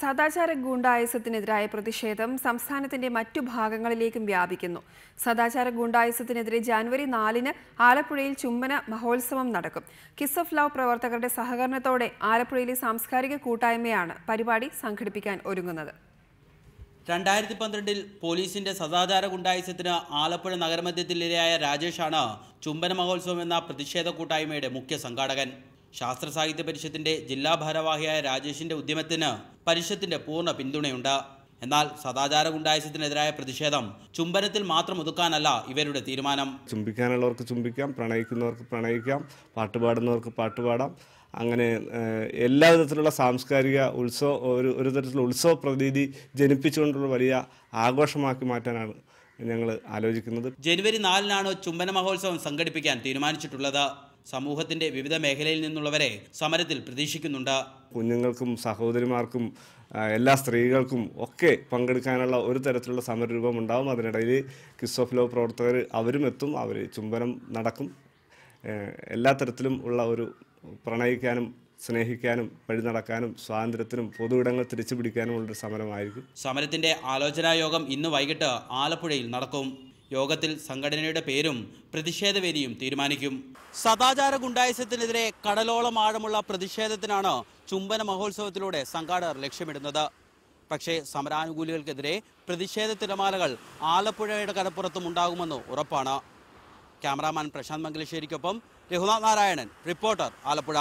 സദാചാര ഗൂണ്ടായുസത്തിനെതിരായ പ്രതിഷേധം സംസ്ഥാനത്തിന്റെ മറ്റു ഭാഗങ്ങളിലേക്കും വ്യാപിക്കുന്നു. സദാചാര ഗൂണ്ടായുസത്തിനെതിരെ ജാനുവരി നാലിന് ആലപ്പുഴയിൽ ചുംബന മഹോത്സവം നടക്കും. കിസ് ഓഫ് ലവ് പ്രവർത്തകരുടെ സഹകരണത്തോടെ ആലപ്പുഴയിലെ സാംസ്കാരിക കൂട്ടായ്മയാണ് പരിപാടി സംഘടിപ്പിക്കാൻ ഒരുങ്ങുന്നത്. രണ്ടായിരത്തി പന്ത്രണ്ടിൽ പോലീസിന്റെ സദാചാര ഗുണ്ടായുസത്തിന് ആലപ്പുഴ നഗരമധ്യത്തിലിരയായ രാജേഷാണ് ചുംബന മഹോത്സവം എന്ന പ്രതിഷേധ കൂട്ടായ്മയുടെ മുഖ്യ സംഘാടകൻ. ശാസ്ത്ര സാഹിത്യ പരിഷത്തിന്റെ ജില്ലാ ഭാരവാഹിയായ രാജേഷിന്റെ ഉദ്യമത്തിന് പരിഷത്തിന്റെ പൂർണ പിന്തുണയുണ്ട്. എന്നാൽ സദാചാര ഗുണ്ടായസത്തിനെതിരായ പ്രതിഷേധം ചുംബനത്തിൽ മാത്രം ഒതുക്കാനല്ല ഇവരുടെ തീരുമാനം. ചുംബിക്കാനുള്ളവർക്ക് ചുംബിക്കാം പ്രണയിക്കുന്നവർക്ക് പ്രണയിക്കാം പാട്ടുപാടുന്നവർക്ക് പാട്ടുപാടാം അങ്ങനെ എല്ലാ വിധത്തിലുള്ള സാംസ്കാരിക ഉത്സവ ഒരു ഒരു തരത്തിലുള്ള ഉത്സവ പ്രതീതി ജനിപ്പിച്ചുകൊണ്ടുള്ള വലിയ ആഘോഷമാക്കി മാറ്റാനാണ് ഞങ്ങൾ ആലോചിക്കുന്നത്. ജനുവരി നാലിനാണ് ചുംബന മഹോത്സവം സംഘടിപ്പിക്കാൻ തീരുമാനിച്ചിട്ടുള്ളത്. സമൂഹത്തിന്റെ വിവിധ മേഖലയിൽ നിന്നുള്ളവരെ സമരത്തിൽ പ്രതീക്ഷിക്കുന്നുണ്ട്. കുഞ്ഞുങ്ങൾക്കും സഹോദരിമാർക്കും എല്ലാ സ്ത്രീകൾക്കും ഒക്കെ പങ്കെടുക്കാനുള്ള ഒരു തരത്തിലുള്ള സമരരൂപം ഉണ്ടാവും. അതിനിടയിൽ കിസ് ഓഫ് ലവ് പ്രവർത്തകർ അവരും എത്തും അവർ ചുംബനം നടക്കും. എല്ലാ തരത്തിലും ഉള്ള ഒരു പ്രണയിക്കാനും സ്നേഹിക്കാനും വഴി നടക്കാനും സ്വാതന്ത്ര്യത്തിനും പൊതു ഇടങ്ങൾ തിരിച്ചു പിടിക്കാനുമുള്ളൊരു സമരമായിരിക്കും. സമരത്തിന്റെ ആലോചനായോഗം ഇന്ന് വൈകിട്ട് ആലപ്പുഴയിൽ നടക്കും. യോഗത്തിൽ സംഘടനയുടെ പേരും പ്രതിഷേധവേദിയും തീരുമാനിക്കും. സദാചാര ഗുണ്ടായുസത്തിനെതിരെ കടലോളം ആഴമുള്ള പ്രതിഷേധത്തിനാണ് ചുംബന മഹോത്സവത്തിലൂടെ സംഘാടകർ ലക്ഷ്യമിടുന്നത്. പക്ഷേ സമരാനുകൂലികൾക്കെതിരെ പ്രതിഷേധ തിരമാലകൾ ആലപ്പുഴയുടെ കടപ്പുറത്തും ഉണ്ടാകുമെന്ന് ഉറപ്പാണ്. ക്യാമറാമാൻ പ്രശാന്ത് മംഗലശ്ശേരിക്കൊപ്പം രഘുനാഥ് നാരായണൻ റിപ്പോർട്ടർ ആലപ്പുഴ.